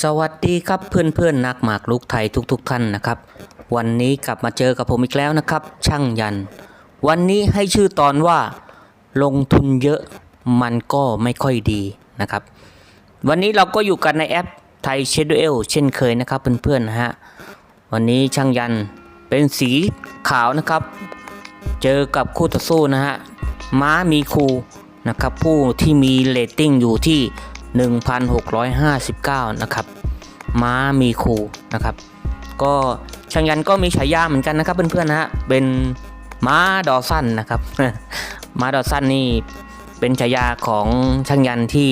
สวัสดีครับเพื่อนๆนักหมากรุกไทยทุกๆทท่านนะครับ วันนี้กลับมาเจอกับผมอีกแล้วนะครับ ช่างยัน วันนี้ให้ชื่อตอนว่า ลงทุนเยอะมันก็ไม่ค่อยดีนะครับ วันนี้เราก็อยู่กันในแอปไทยเชดเอลเช่นเคยนะครับเพื่อนๆนะฮะวันนี้ช่างยันเป็นสีขาวนะครับ เจอกับคู่ต่อสู้นะฮะม้ามีคูนะครับผู้ที่มีเรตติ้งอยู่ที่ 1,659 นะครับ ม้ามีคูนะครับ ก็ช่างยันก็มีฉายาเหมือนกันนะครับเพื่อนๆนะฮะเป็นม้าดอสั้นนะครับ ม้าดอสั้นนี่เป็นฉายาของช่างยันที่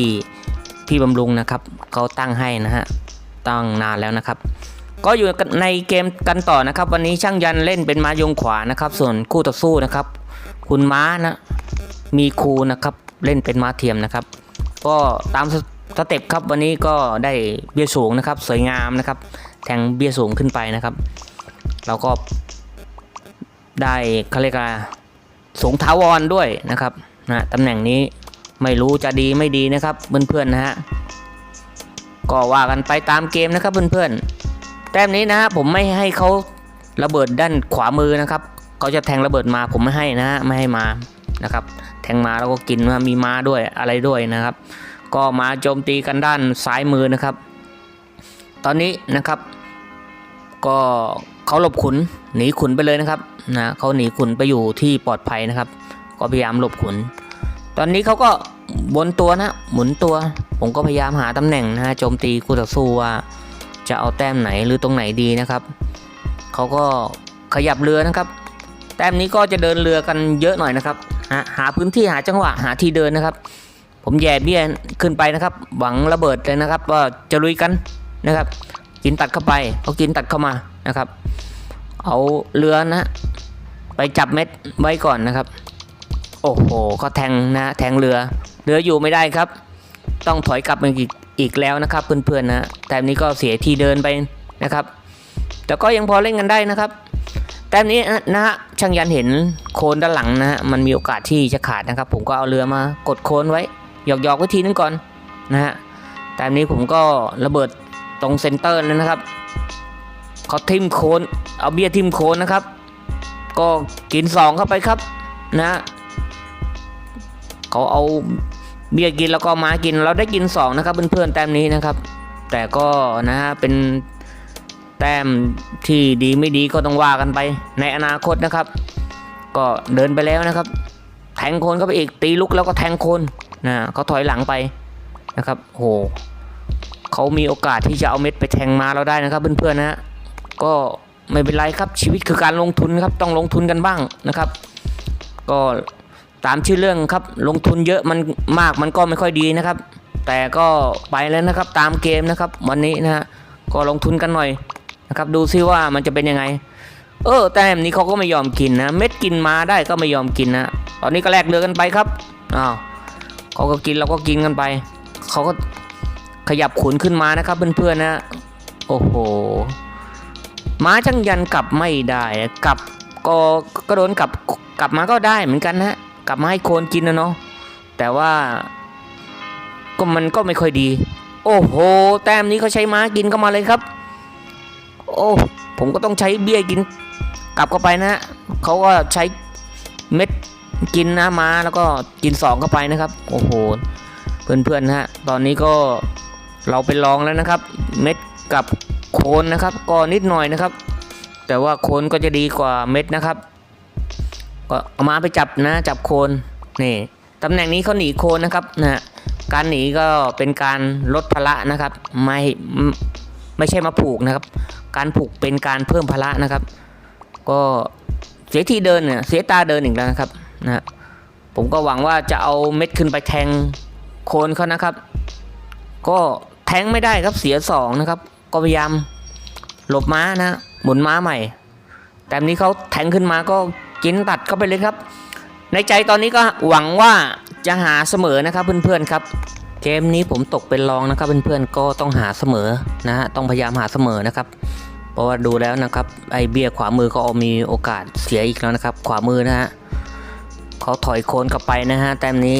พี่บำรุงนะครับเขาตั้งให้นะฮะตั้งนานแล้วนะครับ ก็อยู่ในเกมกันต่อนะครับ วันนี้ช่างยันเล่นเป็นม้ายงขวานะครับ ส่วนคู่ต่อสู้นะครับ คุณม้านะมีครูนะครับเล่นเป็นม้าเทียมนะครับ ก็ตามสเต็ปครับวันนี้ก็ได้เบี้ยสูงนะครับ สวยงามนะครับ แทงเบี้ยสูงขึ้นไปนะครับ เราก็ได้เขาเรียกว่าสูงทาวรด้วยนะครับนะตำแหน่งนี้ไม่รู้จะดีไม่ดีนะครับเพื่อนๆนะฮะก็ว่ากันไปตามเกมนะครับเพื่อนๆแต้มนี้นะฮะผมไม่ให้เขาระเบิดด้านขวามือนะครับเขาจะแทงระเบิดมาผมไม่ให้นะฮะไม่ให้มานะครับ งมาแล้วก็กินมามีม้าด้วยอะไรด้วยนะครับ ก็มาโจมตีกันด้านซ้ายมือนะครับ ตอนนี้นะครับ ก็เขาหลบขุนหนีขุนไปเลยนะครับนะเขาหนีขุนไปอยู่ที่ปลอดภัยนะครับ ก็พยายามหลบขุน ตอนนี้เขาก็บนตัวนะหมุนตัว ผมก็พยายามหาตำแหน่งนะฮะโจมตีคู่ต่อสู้ว่าจะเอาแต้มไหนหรือตรงไหนดีนะครับเขาก็ขยับเรือนะครับ แต้มนี้ก็จะเดินเรือกันเยอะหน่อยนะครับ หาหาพื้นที่หาจังหวะหาที่เดินนะครับ ผมแย่เบี้ยขึ้นไปนะครับ หวังระเบิดเลยนะครับว่าจะลุยกันนะครับ กินตัดเข้าไปเขากินตัดเข้ามานะครับ เอาเรือนะ ไปจับเม็ดไว้ก่อนนะครับ โอ้โหเขาแทงนะแทงเรือเรืออยู่ไม่ได้ครับ ต้องถอยกลับมาอีกอีกแล้วนะครับเพื่อนๆนะแต่นี้ก็เสียทีเดินไปนะครับ แต่ก็ยังพอเล่นกันได้นะครับ แต้มนี้นะฮะช่างยันเห็นโคนด้านหลังนะฮะมันมีโอกาสที่จะขาดนะครับ ผมก็เอาเรือมากดโคนไว้หยอกๆไว้ทีนึงก่อนนะฮะแต้มนี้ผมก็ระเบิดตรงเซนเตอร์เลยนะครับเขาทิมโคนเอาเบียร์ทิมโคนนะครับ ก็กินสองเข้าไปครับนะฮะเขาเอาเบียร์กินแล้วก็มากินเราได้กินสองนะครับเพื่อนๆแต้มนี้นะครับ แต่ก็นะฮะเป็น แต้มที่ดีไม่ดีก็ต้องว่ากันไปในอนาคตนะครับ ก็เดินไปแล้วนะครับ แทงโคนเข้าไปอีกตีลุกแล้วก็แทงโคนนะเขาถอยหลังไปนะครับโหเขามีโอกาสที่จะเอาเม็ดไปแทงมาเราได้นะครับ เพื่อนๆนะฮะก็ไม่เป็นไรครับชีวิตคือการลงทุนครับต้องลงทุนกันบ้างนะครับ ก็ตามชื่อเรื่องครับลงทุนเยอะมันมากมันก็ไม่ค่อยดีนะครับ แต่ก็ไปแล้วนะครับตามเกมนะครับ วันนี้นะฮะก็ลงทุนกันหน่อย นะครับดูซิว่ามันจะเป็นยังไง เออแต้มนี้เขาก็ไม่ยอมกินนะ เม็ดกินมาได้ก็ไม่ยอมกินนะตอนนี้ก็แลกเรือกันไปครับอ้าวเขาก็กินเราก็กินกันไปเขาก็ขยับขุนขึ้นมานะครับเพื่อนๆนะโอ้โหม้าจังยันกลับไม่ได้กลับก็ก็โดนกลับกลับมาก็ได้เหมือนกันนะกลับมาให้โคนกินนะเนาะแต่ว่าก็มันก็ไม่ค่อยดี โอ้โห แต้มนี้เขาใช้ม้ากินเข้ามาเลยครับ โอ้ ผมก็ต้องใช้เบี้ยกิน กลับเข้าไปนะฮะเขาก็ใช้เม็ดกินนะมาแล้วก็กินสองเข้าไปนะครับ โอ้โห เพื่อนๆนฮะ ตอนนี้ก็เราไปลองแล้วนะครับ เม็ดกับโคนนะครับก็นิดหน่อยนะครับ แต่ว่าโคนก็จะดีกว่าเม็ดนะครับ ก็เอามาไปจับนะจับโคนนี่ตำแหน่งนี้เขาหนีโคนนะครับนะฮะการหนีก็เป็นการลดพละนะครับ ไม่ไม่ใช่มาผูกนะครับ การผูกเป็นการเพิ่มพละนะครับ ก็เสียที่เดินเนี่ยเสียตาเดินอีกแล้วนะครับนะฮะผมก็หวังว่าจะเอาเม็ดขึ้นไปแทงโคนเขานะครับ ก็แทงไม่ได้ครับเสียสองนะครับ ก็พยายามหลบม้านะหมุนม้าใหม่ แต่นี้เขาแทงขึ้นมาก็กินตัดเข้าไปเลยครับ ในใจตอนนี้ก็หวังว่าจะหาเสมอนะครับเพื่อนๆครับ เกมนี้ผมตกเป็นรองนะครับเพื่อนๆก็ต้องหาเสมอนะฮะต้องพยายามหาเสมอนะครับ เพราะว่าดูแล้วนะครับไอเบียขวามือก็มีโอกาสเสียอีกแล้วนะครับ ขวามือนะฮะเขาถอยโคนกลับไปนะฮะแต้มนี้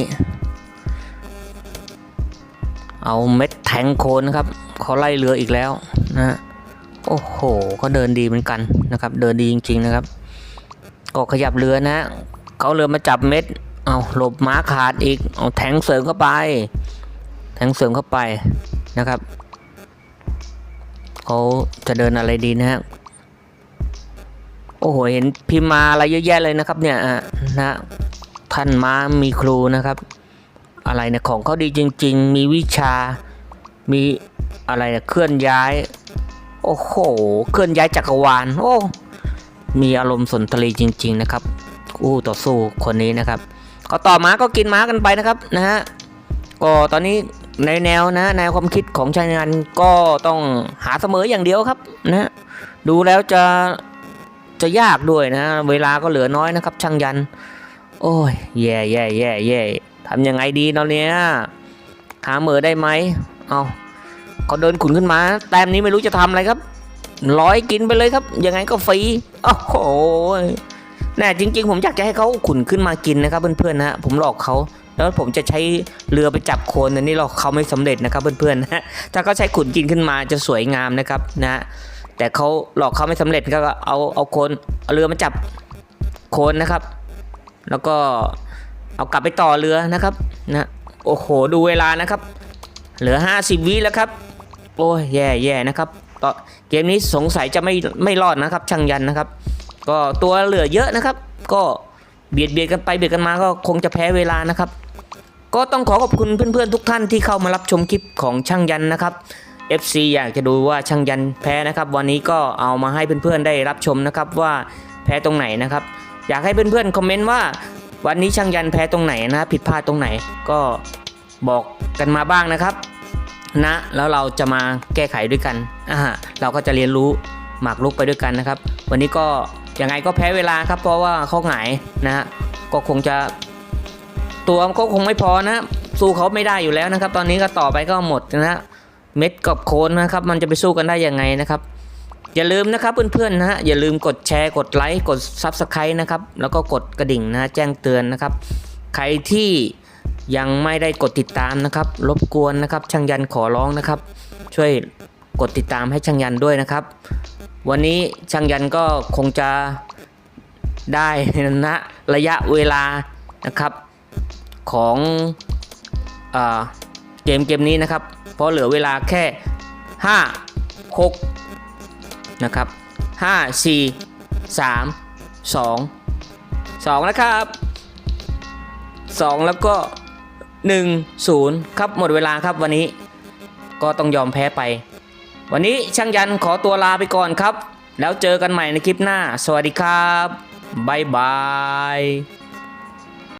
เอาเม็ดแทงโคนนะครับเขาไล่เรืออีกแล้วนะฮะโอ้โหก็เดินดีเหมือนกันนะครับ เดินดีจริง ๆนะครับ ก็ขยับเรือนะเขาเรือมาจับเม็ดเอาหลบม้าขาดอีกเอาแทงเสริมเข้าไป แทงเสริมเข้าไปนะครับ เขาจะเดินอะไรดีนะฮะโอ้โหเห็นพิมพ์มาอะไรเยอะแยะเลยนะครับ เนี่ยอะนะท่านม้ามีครูนะครับ อะไรเนี่ยของเขาดีจริง ๆ มีวิชามีอะไรเนี่ยเคลื่อนย้าย โอ้โหเคลื่อนย้ายจักรวาลโอ้มีอารมณ์สนทรีจริง ๆ นะครับอู้ต่อสู้คนนี้นะครับก็ต่อม้าก็กินม้ากันไปนะครับนะฮะก็ตอนนี้ ในแนวนะแนวความคิดของชายงานก็ต้องหาเสมออย่างเดียวครับนะดูแล้วจะจะยากด้วยนะ เวลาก็เหลือน้อยนะครับ ช่างยัน โอ้ยแย่แย่แย่แย่ทำยังไงดีเนเนี่ยหาเหมอได้ไหมเอาเขาเดินขุนขึ้นมา แต้มนี้ไม่รู้จะทำอะไรครับร้อยกินไปเลยครับ ยังไงก็ฟรีโอ้โหแน่จริง ๆ ผมอยากจะให้เขาขุนขึ้นมากินนะครับเพื่อนๆนะผมหลอกเขา แล้วผมจะใช้เรือไปจับโคนอันนี้เราเขาไม่สำเร็จนะครับเพื่อนๆนะถ้าเขาใช้ขุนกินขึ้นมาจะสวยงามนะครับนะแต่เขาหลอกเขาไม่สำเร็จก็เอาเอาโคนเอาเรือมาจับโคนนะครับ แล้วก็เอากลับไปต่อเรือนะครับนะโอ้โหดูเวลานะครับ เหลือ 50 วิแล้วครับ โอ้ยแย่แย่นะครับต่อเกมนี้สงสัยจะไม่ไม่รอดนะครับช่างยันนะครับ ก็ตัวเหลือเยอะนะครับ ก็ เบียดเบียดกันไปเบียดกันมาก็คงจะแพ้เวลานะครับ ก็ต้องขอขอบคุณเพื่อนๆทุกท่านที่เข้ามารับชมคลิปของช่างยันนะครับ FC อยากจะดูว่าช่างยันแพ้นะครับ วันนี้ก็เอามาให้เพื่อนๆได้รับชมนะครับว่าแพ้ตรงไหนนะครับ อยากให้เพื่อนๆคอมเมนต์ว่าวันนี้ช่างยันแพ้ตรงไหนนะผิดพลาดตรงไหนก็บอกกันมาบ้างนะครับ นะ แล้วเราจะมาแก้ไขด้วยกันอ่าเราก็จะเรียนรู้หมากรุกไปด้วยกันนะครับ วันนี้ก็ ยังไงก็แพ้เวลาครับเพราะว่าเขาหงายนะฮะก็คงจะ ตัวก็คงไม่พอนะสู้เขาไม่ได้อยู่แล้วนะครับ ตอนนี้ก็ต่อไปก็หมดนะฮะเม็ดกับโคนนะครับ มันจะไปสู้กันได้ยังไงนะครับ อย่าลืมนะครับเพื่อนๆนะฮะอย่าลืมกดแชร์กดไลค์กด Subscribe นะครับแล้วก็กดกระดิ่งนะแจ้งเตือนนะครับ ใครที่ยังไม่ได้กดติดตามนะครับ รบกวนนะครับช่างยันขอร้องนะครับ ช่วยกดติดตามให้ช่างยันด้วยนะครับ วันนี้ช่างยันก็คงจะได้นะระยะเวลานะครับของเออเกมเกมนี้นะครับ เพราะเหลือเวลาแค่ 5 6 นะครับ 5 4 3 2 2 นะครับ 2 แล้วก็ 1 0 ครับหมดเวลาครับวันนี้ก็ต้องยอมแพ้ไป วันนี้ช่างยันขอตัวลาไปก่อนครับ แล้วเจอกันใหม่ในคลิปหน้า สวัสดีครับ บ๊ายบาย